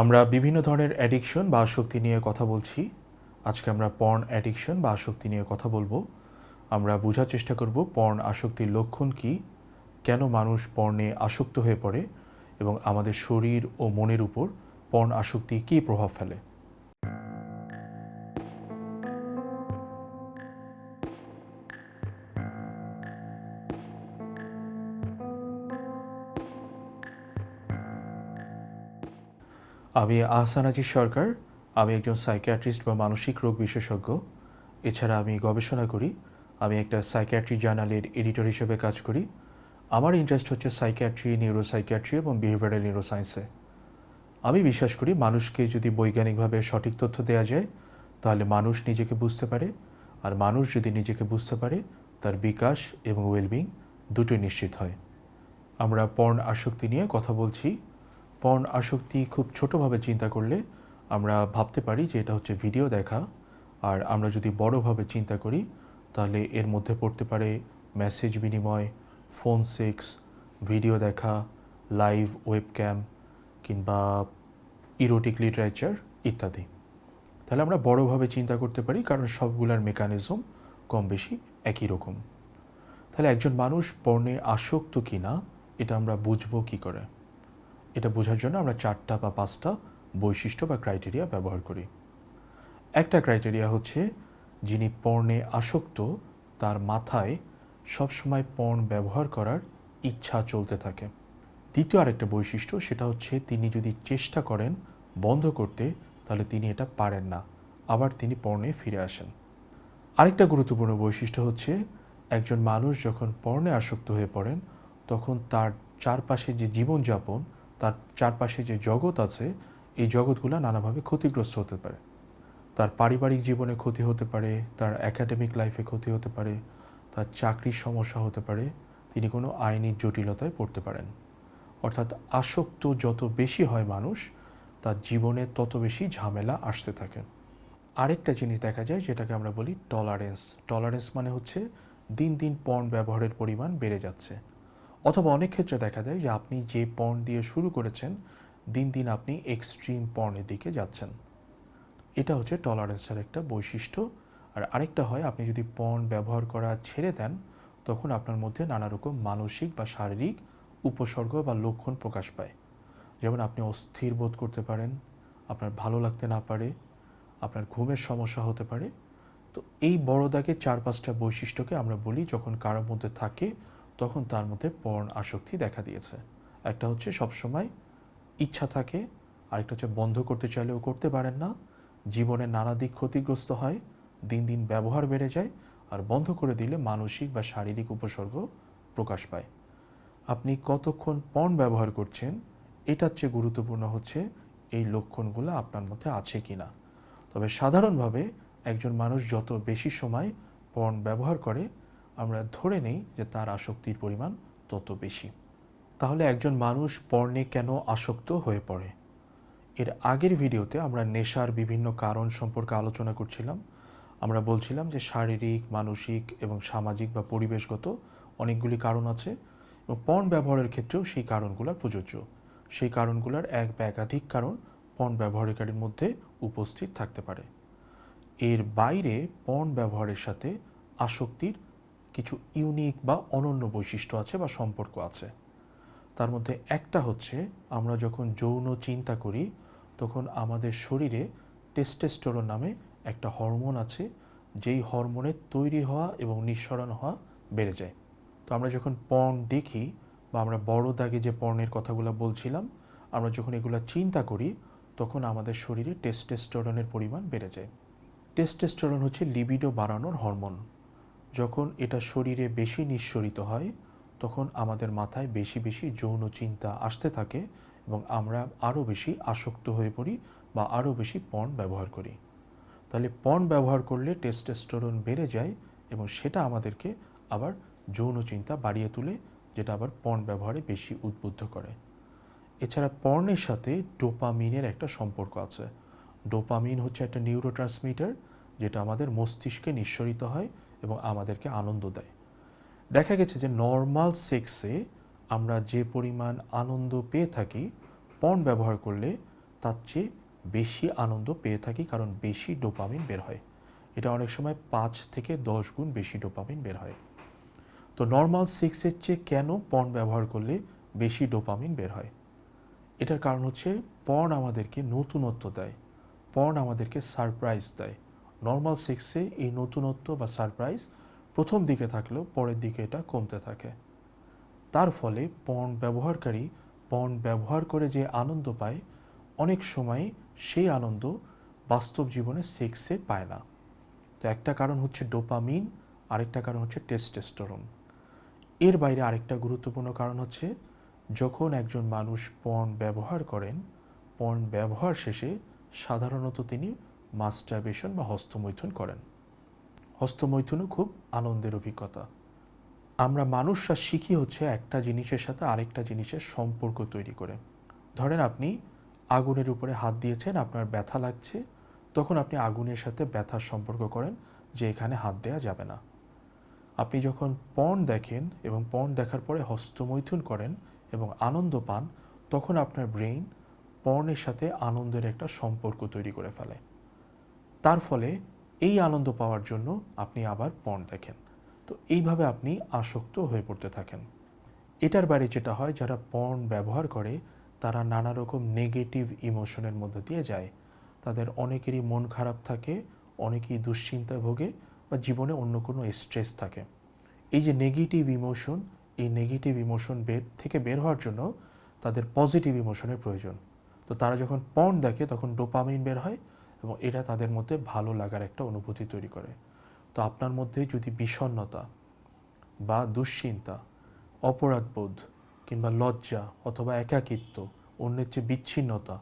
আমরা বিভিন্ন ধরনের অ্যাডিকশন বা আসক্তি নিয়ে কথা বলছি। আজকে আমরা পর্ন অ্যাডিকশন বা আসক্তি নিয়ে কথা বলব। আমরা বোঝার চেষ্টা করব পর্ন আসক্তির লক্ষণ কি, কেন মানুষ পর্নে আসক্ত হয়ে পড়ে এবং আমাদের শরীর ও মনের উপর পর্ন আসক্তি কী প্রভাব ফেলে। আমি আহসান আজিজ সরকার। আমি একজন সাইকিয়াট্রিস্ট বা মানসিক রোগ বিশেষজ্ঞ। এছাড়া আমি গবেষণা করি। আমি একটা সাইকিয়াট্রি জার্নালের এডিটর হিসেবে কাজ করি। আমার ইন্টারেস্ট হচ্ছে সাইকিয়াট্রি নিউরোসাইকিয়াট্রি এবং বিহেভিয়ারাল নিউরোসায়েন্সে আমি বিশ্বাস করি মানুষকে যদি বৈজ্ঞানিকভাবে সঠিক তথ্য দেওয়া যায়, তাহলে মানুষ নিজেকে বুঝতে পারে। আর মানুষ যদি নিজেকে বুঝতে পারে, তার বিকাশ এবং ওয়েলবিং দুটোই নিশ্চিত হয়। আমরা পর্ন আসক্তি নিয়ে কথা বলছি। পর্ন আসক্তি খুব ছোটোভাবে চিন্তা করলে আমরা ভাবতে পারি যে এটা হচ্ছে ভিডিও দেখা। আর আমরা যদি বড়োভাবে চিন্তা করি, তাহলে এর মধ্যে পড়তে পারে মেসেজ বিনিময়, ফোন সেক্স, ভিডিও দেখা, লাইভ ওয়েবক্যাম কিংবা ইরোটিক লিটারেচার ইত্যাদি। তাহলে আমরা বড়োভাবে চিন্তা করতে পারি, কারণ সবগুলার মেকানিজম কম বেশি একই রকম। তাহলে একজন মানুষ পর্নে আসক্ত কি না এটা আমরা বুঝব কি করে? এটা বোঝার জন্য আমরা চারটা বা পাঁচটা বৈশিষ্ট্য বা ক্রাইটেরিয়া ব্যবহার করি। একটা ক্রাইটেরিয়া হচ্ছে যিনি পর্নে আসক্ত, তার মাথায় সবসময় পর্ণ ব্যবহার করার ইচ্ছা চলতে থাকে। দ্বিতীয় আরেকটা বৈশিষ্ট্য সেটা হচ্ছে তিনি যদি চেষ্টা করেন বন্ধ করতে, তাহলে তিনি এটা পারেন না। আবার তিনি পর্নে ফিরে আসেন। আরেকটা গুরুত্বপূর্ণ বৈশিষ্ট্য হচ্ছে একজন মানুষ যখন পর্নে আসক্ত হয়ে পড়েন, তখন তার চারপাশে যে জীবনযাপন তার চারপাশে যে জগৎ আছে, এই জগৎগুলো নানাভাবে ক্ষতিগ্রস্ত হতে পারে। তার পারিবারিক জীবনে ক্ষতি হতে পারে, তার একাডেমিক লাইফে ক্ষতি হতে পারে, তার চাকরির সমস্যা হতে পারে, তিনি কোনো আইনি জটিলতায় পড়তে পারেন। অর্থাৎ আসক্ত যত বেশি হয় মানুষ, তার জীবনে তত বেশি ঝামেলা আসতে থাকে। আরেকটা জিনিস দেখা যায় যেটাকে আমরা বলি টলারেন্স টলারেন্স মানে হচ্ছে দিন দিন পর্ন ব্যবহারের পরিমাণ বেড়ে যাচ্ছে। অথবা অনেক ক্ষেত্রে দেখা যায় যে আপনি যে পর্ন দিয়ে শুরু করেছেন, দিন দিন আপনি এক্সট্রিম পর্নের দিকে যাচ্ছেন। এটা হচ্ছে টলারেন্সের একটা বৈশিষ্ট্য। আর আরেকটা হয়, আপনি যদি পর্ন ব্যবহার করা ছেড়ে দেন, তখন আপনার মধ্যে নানা রকম মানসিক বা শারীরিক উপসর্গ বা লক্ষণ প্রকাশ পায়। যেমন আপনি অস্থির বোধ করতে পারেন, আপনার ভালো লাগতে না পারে, আপনার ঘুমের সমস্যা হতে পারে। তো এই বড় দাগে চার পাঁচটা বৈশিষ্ট্যকে আমরা বলি যখন কারোর মধ্যে থাকে তখন তার মধ্যে পর্ণ আসক্তি দেখা দিয়েছে। একটা হচ্ছে সবসময় ইচ্ছা থাকে, আরেকটা হচ্ছে বন্ধ করতে চাইলেও করতে পারেন না। জীবনে নানা দিক ক্ষতিগ্রস্ত হয়, দিন দিন ব্যবহার বেড়ে যায়, আর বন্ধ করে দিলে মানসিক বা শারীরিক উপসর্গ প্রকাশ পায়। আপনি কতক্ষণ পণ ব্যবহার করছেন, এটার চেয়ে গুরুত্বপূর্ণ হচ্ছে এই লক্ষণগুলো আপনার মধ্যে আছে কি না তবে সাধারণভাবে একজন মানুষ যত বেশি সময় পণ ব্যবহার করে আমরা ধরে নেই যে তার আসক্তির পরিমাণ তত বেশি। তাহলে একজন মানুষ পর্নে কেন আসক্ত হয়ে পড়ে? এর আগের ভিডিওতে আমরা নেশার বিভিন্ন কারণ সম্পর্কে আলোচনা করছিলাম। আমরা বলছিলাম যে শারীরিক, মানসিক এবং সামাজিক বা পরিবেশগত অনেকগুলি কারণ আছে এবং পণ ব্যবহারের ক্ষেত্রেও সেই কারণগুলো প্রযোজ্য। সেই কারণগুলোর এক বা একাধিক কারণ পর্ন ব্যবহারকারীর মধ্যে উপস্থিত থাকতে পারে। এর বাইরে পর্ন ব্যবহারের সাথে আসক্তির কিছু ইউনিক বা অনন্য বৈশিষ্ট্য আছে বা সম্পর্ক আছে। তার মধ্যে একটা হচ্ছে, আমরা যখন যৌন চিন্তা করি, তখন আমাদের শরীরে টেস্টেস্টোরন নামে একটা হরমোন আছে, যেই হরমোনের তৈরি হওয়া এবং নিঃসরণ হওয়া বেড়ে যায়। তো আমরা যখন পর্ন দেখি বা আমরা বড় দাগে যে পর্নের কথাগুলো বলছিলাম, আমরা যখন এগুলো চিন্তা করি, তখন আমাদের শরীরে টেস্টেস্টোরনের পরিমাণ বেড়ে যায়। টেস্টেস্টোরন হচ্ছে লিবিডো বাড়ানোর হরমোন যখন এটা শরীরে বেশি নিঃসরিত হয়, তখন আমাদের মাথায় বেশি বেশি যৌন চিন্তা আসতে থাকে এবং আমরা আরও বেশি আসক্ত হয়ে পড়ি বা আরও বেশি পণ ব্যবহার করি। তাহলে পণ ব্যবহার করলে টেস্টেস্টোরন বেড়ে যায় এবং সেটা আমাদেরকে আবার যৌন চিন্তা বাড়িয়ে তোলে, যেটা আবার পণ ব্যবহারে বেশি উদ্বুদ্ধ করে। এছাড়া পর্নের সাথে ডোপামিনের একটা সম্পর্ক আছে। ডোপামিন হচ্ছে একটা নিউরো যেটা আমাদের মস্তিষ্কে নিঃসরিত হয় এবং আমাদেরকে আনন্দ দেয়। দেখা গেছে যে নর্মাল সেক্সে আমরা যে পরিমাণ আনন্দ পেয়ে থাকি পর্ন ব্যবহার করলে তার চেয়ে বেশি আনন্দ পেয়ে থাকি কারণ বেশি ডোপামিন বের হয়। এটা অনেক সময় পাঁচ থেকে দশ গুণ বেশি ডোপামিন বের হয়। তো নর্মাল সেক্সের চেয়ে কেন পর্ন ব্যবহার করলে বেশি ডোপামিন বের হয়? এটার কারণ হচ্ছে পর্ন আমাদেরকে নতুনত্ব দেয়। পর্ন আমাদেরকে সারপ্রাইজ দেয়। নর্মাল সেক্সে এই নতুনত্ব বা সারপ্রাইজ প্রথম দিকে থাকলেও পরের দিকে এটা কমতে থাকে। তার ফলে পর্ন ব্যবহারকারী পর্ন ব্যবহার করে যে আনন্দ পায়, অনেক সময় সেই আনন্দ বাস্তব জীবনে সেক্সে পায় না। তো একটা কারণ হচ্ছে ডোপামিন আরেকটা কারণ হচ্ছে টেস্টেস্টোরন এর বাইরে আরেকটা গুরুত্বপূর্ণ কারণ হচ্ছে যখন একজন মানুষ পর্ন ব্যবহার করেন পর্ন ব্যবহার শেষে সাধারণত তিনি মাস্টারবেশন বা হস্তমৈথুন করেন। হস্তমৈথুনও খুব আনন্দের অভিজ্ঞতা। আমরা মানুষরা শিখি হচ্ছে একটা জিনিসের সাথে আরেকটা জিনিসের সম্পর্ক তৈরি করে। ধরেন আপনি আগুনের উপরে হাত দিয়েছেন, আপনার ব্যথা লাগছে, তখন আপনি আগুনের সাথে ব্যথার সম্পর্ক করেন যে এখানে হাত দেওয়া যাবে না। আপনি যখন পর্ন দেখেন এবং পর্ন দেখার পরে হস্তমৈথুন করেন এবং আনন্দ পান, তখন আপনার ব্রেইন পর্নের সাথে আনন্দের একটা সম্পর্ক তৈরি করে ফেলে। তার ফলে এই আনন্দ পাওয়ার জন্য আপনি আবার পর্ন দেখেন। তো এইভাবে আপনি আসক্ত হয়ে পড়তে থাকেন। এটার বাইরে যেটা হয়, যারা পর্ন ব্যবহার করে, তারা নানা রকম নেগেটিভ ইমোশনের মধ্যে দিয়ে যায়। তাদের অনেকেরই মন খারাপ থাকে, অনেকেই দুশ্চিন্তায় ভোগে বা জীবনে অন্য কোনো স্ট্রেস থাকে। এই যে নেগেটিভ ইমোশন এই নেগেটিভ ইমোশন বের, থেকে বের হওয়ার জন্য তাদের পজিটিভ ইমোশনের প্রয়োজন। তো তারা যখন পর্ন দেখে, তখন ডোপামিন বের হয় এবং এটা তাদের মধ্যে ভালো লাগার একটা অনুভূতি তৈরি করে। তো আপনার মধ্যে যদি বিষণ্ণতা বা দুশ্চিন্তা, অপরাধবোধ কিংবা লজ্জা অথবা একাকিত্ব, অন্যের চেয়ে বিচ্ছিন্নতা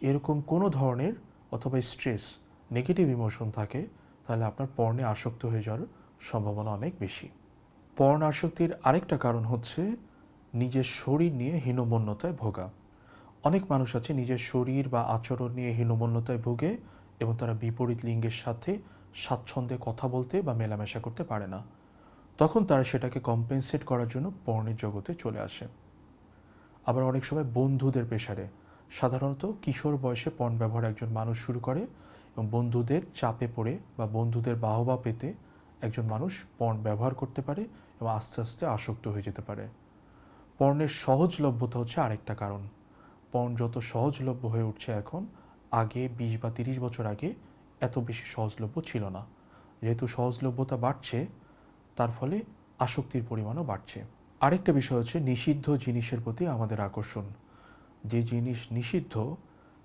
এরকম কোনো ধরনের অথবা স্ট্রেস, নেগেটিভ ইমোশন থাকে, তাহলে আপনার পর্ণে আসক্ত হয়ে যাওয়ার সম্ভাবনা অনেক বেশি। পর্ণ আসক্তির আরেকটা কারণ হচ্ছে নিজের শরীর নিয়ে হীনমন্যতায় ভোগা। অনেক মানুষ আছে নিজের শরীর বা আচরণ নিয়ে হীনমন্যতায় ভোগে এবং তারা বিপরীত লিঙ্গের সাথে স্বাচ্ছন্দ্যে কথা বলতে বা মেলামেশা করতে পারে না। তখন তারা সেটাকে কম্পেনসেট করার জন্য পর্ণের জগতে চলে আসে। আবার অনেক সময় বন্ধুদের পেশারে সাধারণত কিশোর বয়সে পর্ন ব্যবহার একজন মানুষ শুরু করে এবং বন্ধুদের চাপে পড়ে বা বন্ধুদের বাহবা পেতে একজন মানুষ পর্ন ব্যবহার করতে পারে এবং আস্তে আস্তে আসক্ত হয়ে যেতে পারে। পর্নের সহজলভ্যতা হচ্ছে আরেকটা কারণ। পর্ন যত সহজলভ্য হয়ে উঠছে এখন আগে বিশ বা তিরিশ বছর আগে এত বেশি সহজলভ্য ছিল না। যেহেতু সহজলভ্যতা বাড়ছে, তার ফলে আসক্তির পরিমাণও বাড়ছে। আরেকটা বিষয় হচ্ছে নিষিদ্ধ জিনিসের প্রতি আমাদের আকর্ষণ। যে জিনিস নিষিদ্ধ,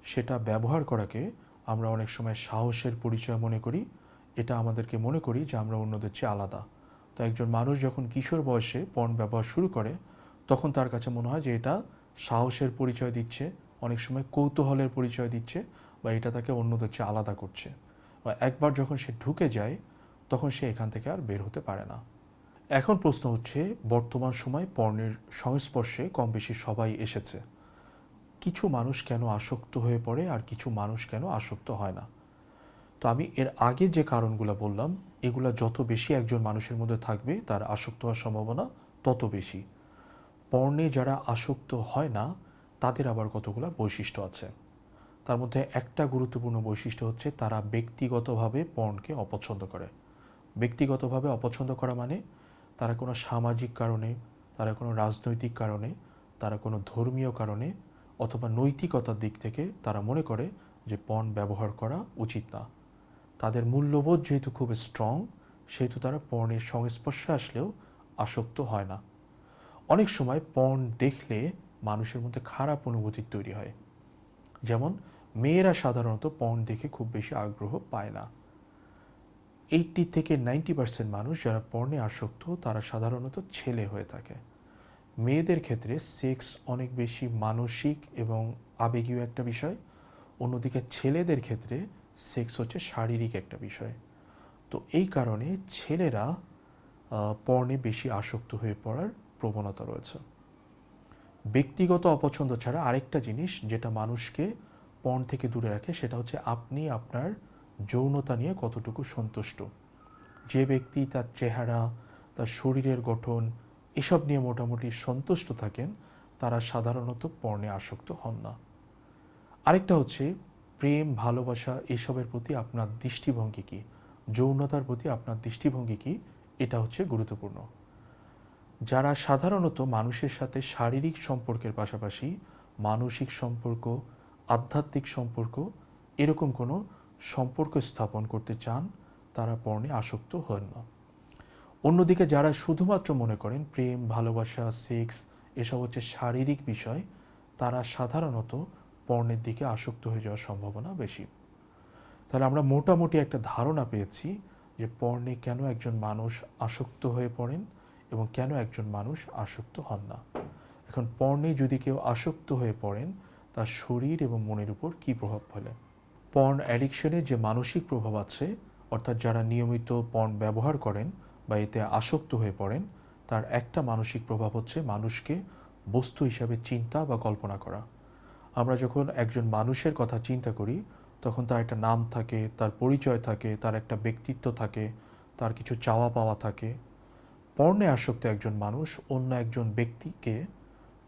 সেটা ব্যবহার করাকে আমরা অনেক সময় সাহসের পরিচয় মনে করি। এটা আমাদেরকে মনে করি যে আমরা অন্যদের চেয়ে আলাদা। তো একজন মানুষ যখন কিশোর বয়সে পর্ন ব্যবহার শুরু করে, তখন তার কাছে মনে হয় যে এটা সাহসের পরিচয় দিচ্ছে। অনেক সময় কৌতূহলের পরিচয় দিচ্ছে বা এটা তাকে অন্যদের চেয়ে আলাদা করছে। বা একবার যখন সে ঢুকে যায়, তখন সে এখান থেকে আর বের হতে পারে না। এখন প্রশ্ন হচ্ছে, বর্তমান সময় পর্ণের সংস্পর্শে কম বেশি সবাই এসেছে। কিছু মানুষ কেন আসক্ত হয়ে পড়ে আর কিছু মানুষ কেন আসক্ত হয় না? তো আমি এর আগে যে কারণগুলো বললাম, এগুলো যত বেশি একজন মানুষের মধ্যে থাকবে, তার আসক্ত হওয়ার সম্ভাবনা তত বেশি। পর্ণে যারা আসক্ত হয় না তাদের আবার কতগুলো বৈশিষ্ট্য আছে? তার মধ্যে একটা গুরুত্বপূর্ণ বৈশিষ্ট্য হচ্ছে তারা ব্যক্তিগতভাবে পর্নকে অপছন্দ করে। ব্যক্তিগতভাবে অপছন্দ করা মানে তারা কোনো সামাজিক কারণে, তারা কোনো রাজনৈতিক কারণে, তারা কোনো ধর্মীয় কারণে অথবা নৈতিকতার দিক থেকে তারা মনে করে যে পণ ব্যবহার করা উচিত না। তাদের মূল্যবোধ যেহেতু খুব স্ট্রং সেহেতু তারা পর্ণের সংস্পর্শে আসলেও আসক্ত হয় না। অনেক সময় পণ দেখলে মানুষের মধ্যে খারাপ অনুভূতি তৈরি হয়। যেমন, মেয়েরা সাধারণত পর্ন দেখে খুব বেশি আগ্রহ পায় না। এইটটি থেকে নাইনটি পার্সেন্ট মানুষ যারা পর্নে আসক্ত, তারা সাধারণত ছেলে হয়ে থাকে। মেয়েদের ক্ষেত্রে সেক্স অনেক বেশি মানসিক এবং আবেগীয় একটা বিষয়। অন্যদিকে ছেলেদের ক্ষেত্রে সেক্স হচ্ছে শারীরিক একটা বিষয়। তো এই কারণে ছেলেরা পর্নে বেশি আসক্ত হয়ে পড়ার প্রবণতা রয়েছে। ব্যক্তিগত অপছন্দ ছাড়া আরেকটা জিনিস যেটা মানুষকে পণ থেকে দূরে রাখে, সেটা হচ্ছে আপনি আপনার যৌনতা নিয়ে কতটুকু সন্তুষ্ট। যে ব্যক্তি তার চেহারা, তার শরীরের গঠন এসব নিয়ে মোটামুটি সন্তুষ্ট থাকেন, তারা সাধারণত পর্ণে আসক্ত হন না। আরেকটা হচ্ছে প্রেম, ভালোবাসা এসবের প্রতি আপনার দৃষ্টিভঙ্গি কী? যৌনতার প্রতি আপনার দৃষ্টিভঙ্গি কী? এটা হচ্ছে গুরুত্বপূর্ণ। যারা সাধারণত মানুষের সাথে শারীরিক সম্পর্কের পাশাপাশি মানসিক সম্পর্ক, আধ্যাত্মিক সম্পর্ক এরকম কোনো সম্পর্ক স্থাপন করতে চান, তারা পর্ণে আসক্ত হন না। অন্যদিকে যারা শুধুমাত্র মনে করেন প্রেম, ভালোবাসা, সেক্স এসব হচ্ছে শারীরিক বিষয়, তারা সাধারণত পর্ণের দিকে আসক্ত হয়ে যাওয়ার সম্ভাবনা বেশি। তাহলে আমরা মোটামুটি একটা ধারণা পেয়েছি যে পর্ণে কেন একজন মানুষ আসক্ত হয়ে পড়েন এবং কেন একজন মানুষ আসক্ত হন না? এখন পর্ণে যদি কেউ আসক্ত হয়ে পড়েন, তার শরীর এবং মনের উপর কী প্রভাব ফেলে? পর্ন অ্যাডিকশনের যে মানসিক প্রভাব আছে, অর্থাৎ যারা নিয়মিত পর্ন ব্যবহার করেন বা এতে আসক্ত হয়ে পড়েন, তার একটা মানসিক প্রভাব হচ্ছে মানুষকে বস্তু হিসাবে চিন্তা বা কল্পনা করা। আমরা যখন একজন মানুষের কথা চিন্তা করি, তখন তার একটা নাম থাকে, তার পরিচয় থাকে, তার একটা ব্যক্তিত্ব থাকে, তার কিছু চাওয়া পাওয়া থাকে পর্ণে আসক্ত একজন মানুষ অন্য একজন ব্যক্তিকে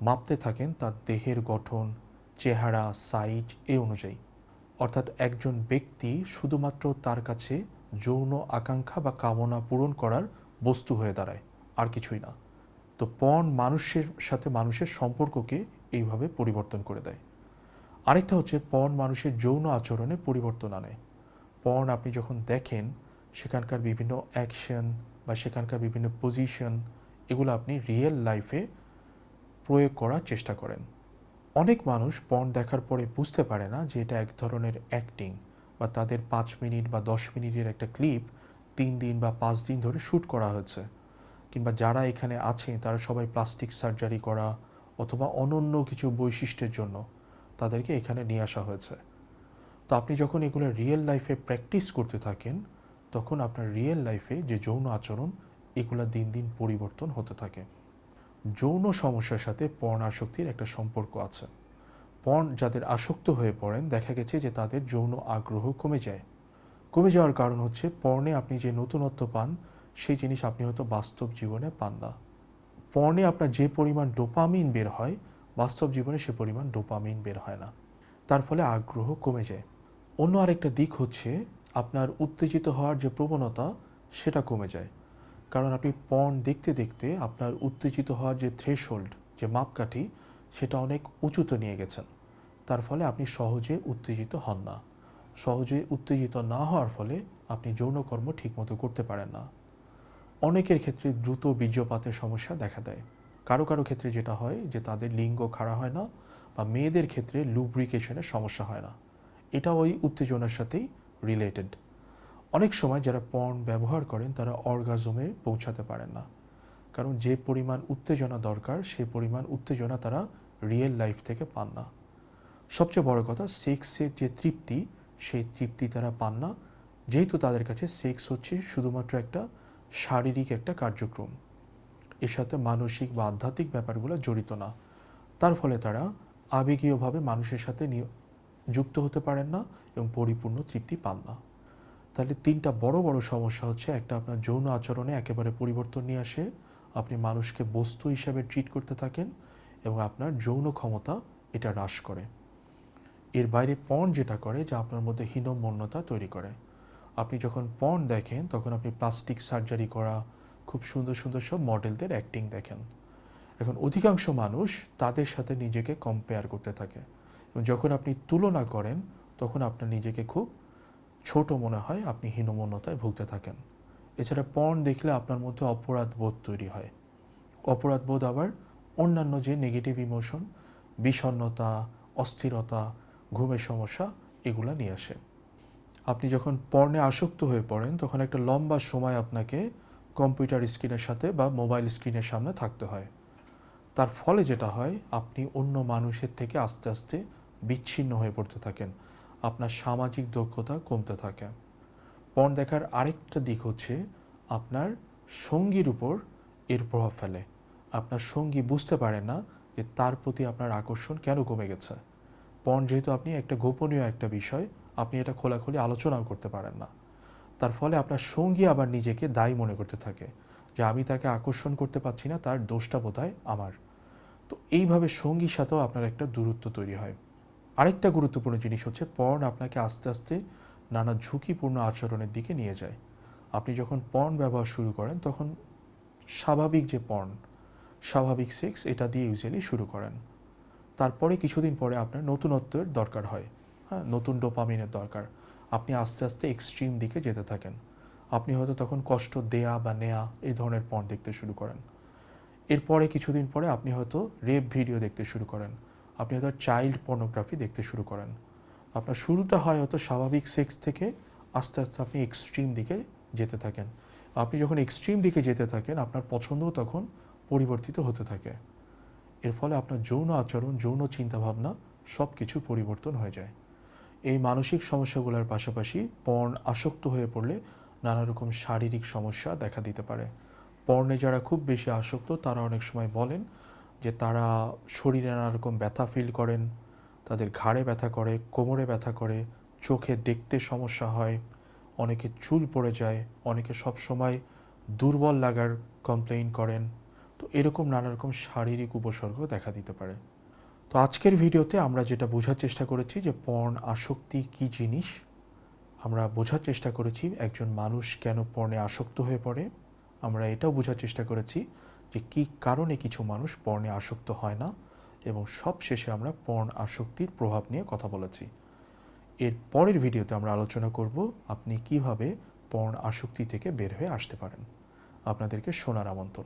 মাপতে থাকেন তার দেহের গঠন, চেহারা, সাইজ এ অনুযায়ী। অর্থাৎ একজন ব্যক্তি শুধুমাত্র তার কাছে যৌন আকাঙ্ক্ষা বা কামনা পূরণ করার বস্তু হয়ে দাঁড়ায়, আর কিছুই না। তো পণ মানুষের সাথে মানুষের সম্পর্ককে এইভাবে পরিবর্তন করে দেয়। আরেকটা হচ্ছে পণ মানুষের যৌন আচরণে পরিবর্তন আনে। পণ আপনি যখন দেখেন, সেখানকার বিভিন্ন অ্যাকশন বা সেখানকার বিভিন্ন পজিশন এগুলো আপনি রিয়েল লাইফে প্রয়োগ করার চেষ্টা করেন। অনেক মানুষ পর্ন দেখার পরে বুঝতে পারে না যে এটা এক ধরনের অ্যাক্টিং বা তাদের পাঁচ মিনিট বা দশ মিনিটের একটা ক্লিপ তিন দিন বা পাঁচ দিন ধরে শ্যুট করা হয়েছে কিংবা যারা এখানে আছে, তারা সবাই প্লাস্টিক সার্জারি করা অথবা অনন্য কিছু বৈশিষ্ট্যের জন্য তাদেরকে এখানে নিয়ে আসা হয়েছে। তো আপনি যখন এগুলো রিয়েল লাইফে প্র্যাকটিস করতে থাকেন তখন আপনার রিয়েল লাইফে যে যৌন আচরণ, এগুলা দিন দিন পরিবর্তন হতে থাকে। যৌন সমস্যার সাথে পর্ণ আসক্তির একটা সম্পর্ক আছে। পর্ন যাদের আসক্ত হয়ে পড়েন, দেখা গেছে যে তাদের যৌন আগ্রহ কমে যায়। কমে যাওয়ার কারণ হচ্ছে পর্ণে আপনি যে নতুনত্ব পান, সেই জিনিস আপনি হয়তো বাস্তব জীবনে পান না। পর্ণে আপনার যে পরিমাণ ডোপামিন বের হয়, বাস্তব জীবনে সে পরিমাণ ডোপামিন বের হয় না। তার ফলে আগ্রহ কমে যায়। অন্য আরেকটা দিক হচ্ছে আপনার উত্তেজিত হওয়ার যে প্রবণতা, সেটা কমে যায়। কারণ আপনি পণ দেখতে দেখতে আপনার উত্তেজিত হওয়ার যে থ্রেশহোল্ড যে মাপকাঠি, সেটা অনেক উঁচুতে নিয়ে গেছেন। তার ফলে আপনি সহজে উত্তেজিত হন না। সহজে উত্তেজিত না হওয়ার ফলে আপনি যৌনকর্ম ঠিকমতো করতে পারেন না। অনেকের ক্ষেত্রে দ্রুত বীর্যপাতের সমস্যা দেখা দেয়। কারও কারও ক্ষেত্রে যেটা হয় যে তাদের লিঙ্গ খাড়া হয় না বা মেয়েদের ক্ষেত্রে লুব্রিকেশনের সমস্যা হয় না। এটা ওই উত্তেজনার সাথেই রিলেটেড অনেক সময় যারা পর্ন ব্যবহার করেন, তারা অর্গাজমে পৌঁছাতে পারেন না। কারণ যে পরিমাণ উত্তেজনা দরকার, সে পরিমাণ উত্তেজনা তারা রিয়েল লাইফ থেকে পান না। সবচেয়ে বড় কথা সেক্সের যে তৃপ্তি, সেই তৃপ্তি তারা পান না। যেহেতু তাদের কাছে সেক্স হচ্ছে শুধুমাত্র একটা শারীরিক একটা কার্যক্রম। এর সাথে মানসিক বা আধ্যাত্মিক ব্যাপারগুলো জড়িত না। তার ফলে তারা আবেগীয়ভাবে মানুষের সাথে যুক্ত হতে পারেন না এবং পরিপূর্ণ তৃপ্তি পান না। তাহলে তিনটা বড় বড় সমস্যা হচ্ছে একটা আপনার যৌন আচরণে একেবারে পরিবর্তন নিয়ে আসে, আপনি মানুষকে বস্তু হিসাবে ট্রিট করতে থাকেন এবং আপনার যৌন ক্ষমতা এটা হ্রাস করে। এর বাইরে পণ যেটা করে, যা আপনার মধ্যে হীনমন্যতা তৈরি করে। আপনি যখন পণ দেখেন, তখন আপনি প্লাস্টিক সার্জারি করা, খুব সুন্দর সুন্দর সব মডেলদের অ্যাক্টিং দেখেন। এখন অধিকাংশ মানুষ তাদের সাথে নিজেকে কম্পেয়ার করতে থাকে। যখন আপনি তুলনা করেন, তখন আপনার নিজেকে খুব ছোট মনে হয়, আপনি হীনমন্যতায় ভুগতে থাকেন। এছাড়া পর্ন দেখলে আপনার মধ্যে অপরাধ বোধ তৈরি হয়। অপরাধ বোধ আবার অন্যান্য যে নেগেটিভ ইমোশন বিষণ্নতা অস্থিরতা, ঘুমের সমস্যা, এগুলো নিয়ে আসে। আপনি যখন পর্নে আসক্ত হয়ে পড়েন, তখন একটা লম্বা সময় আপনাকে কম্পিউটার স্ক্রিনের সাথে বা মোবাইল স্ক্রিনের সামনে থাকতে হয়। তার ফলে যেটা হয়, আপনি অন্য মানুষের থেকে আস্তে আস্তে বিচ্ছিন্ন হয়ে পড়তে থাকেন। আপনার সামাজিক দক্ষতা কমতে থাকে। পণ দেখার আরেকটা দিক হচ্ছে, আপনার সঙ্গীর উপর এর প্রভাব ফেলে। আপনার সঙ্গী বুঝতে পারে না যে তার প্রতি আপনার আকর্ষণ কেন কমে গেছে। পণ যেহেতু আপনি একটা গোপনীয় একটা বিষয়, আপনি এটা খোলাখুলি আলোচনাও করতে পারেন না। তার ফলে আপনার সঙ্গী আবার নিজেকে দায়ী মনে করতে থাকে যে আমি তাকে আকর্ষণ করতে পারছি না, তার দোষটা বোধ আমার। তো এইভাবে সঙ্গীর সাথেও আপনার একটা দূরত্ব তৈরি হয়। আরেকটা গুরুত্বপূর্ণ জিনিস হচ্ছে, পর্ন আপনাকে আস্তে আস্তে নানা ঝুঁকিপূর্ণ আচরণের দিকে নিয়ে যায়। আপনি যখন পর্ন ব্যবহার শুরু করেন, তখন স্বাভাবিক যে পর্ন, স্বাভাবিক সেক্স, এটা দিয়ে ইউজুয়ালি শুরু করেন। তারপরে কিছুদিন পরে আপনার নতুনত্বের দরকার হয়। হ্যাঁ নতুন ডোপামিনের দরকার। আপনি আস্তে আস্তে এক্সট্রিম দিকে যেতে থাকেন। আপনি হয়তো তখন কষ্ট দেয়া বা নেয়া এই ধরনের পর্ন দেখতে শুরু করেন। এরপরে কিছুদিন পরে আপনি হয়তো রেপ ভিডিও দেখতে শুরু করেন। আপনি হয়তো চাইল্ড পর্নোগ্রাফি দেখতে শুরু করেন। আপনার শুরুটা হয় হয়তো স্বাভাবিক সেক্স থেকে আস্তে আস্তে আপনি এক্সট্রিম দিকে যেতে থাকেন। আপনি যখন এক্সট্রিম দিকে যেতে থাকেন, আপনার পছন্দও তখন পরিবর্তিত হতে থাকে। এর ফলে আপনার যৌন আচরণ, যৌন চিন্তাভাবনা সব কিছু পরিবর্তন হয়ে যায়। এই মানসিক সমস্যাগুলোর পাশাপাশি পর্ন আসক্ত হয়ে পড়লে নানা রকম শারীরিক সমস্যা দেখা দিতে পারে। পর্নে যারা খুব বেশি আসক্ত, তারা অনেক সময় বলেন যে তারা শরীরে নানা রকম ব্যথা ফিল করেন, তাদের ঘাড়ে ব্যথা করে, কোমরে ব্যথা করে, চোখে দেখতে সমস্যা হয়, অনেকে চুল পড়ে যায়, অনেকে সবসময় দুর্বল লাগার কমপ্লেইন করেন। তো এরকম নানা রকম শারীরিক উপসর্গ দেখা দিতে পারে। তো আজকের ভিডিওতে আমরা যেটা বোঝার চেষ্টা করেছি যে পর্ন আসক্তি কি জিনিস, আমরা বোঝার চেষ্টা করেছি একজন মানুষ কেন পর্নে আসক্ত হয়ে পড়ে, আমরা এটাও বোঝার চেষ্টা করেছি। যে কি কারণে কিছু মানুষ পর্নে আসক্ত হয় না এবং সব শেষে আমরা পর্ণ আসক্তির প্রভাব নিয়ে কথা বলেছি। এর পরের ভিডিওতে আমরা আলোচনা করব আপনি কীভাবে পর্ণ আসক্তি থেকে বের হয়ে আসতে পারেন। আপনাদেরকে শোনার আমন্ত্রণ।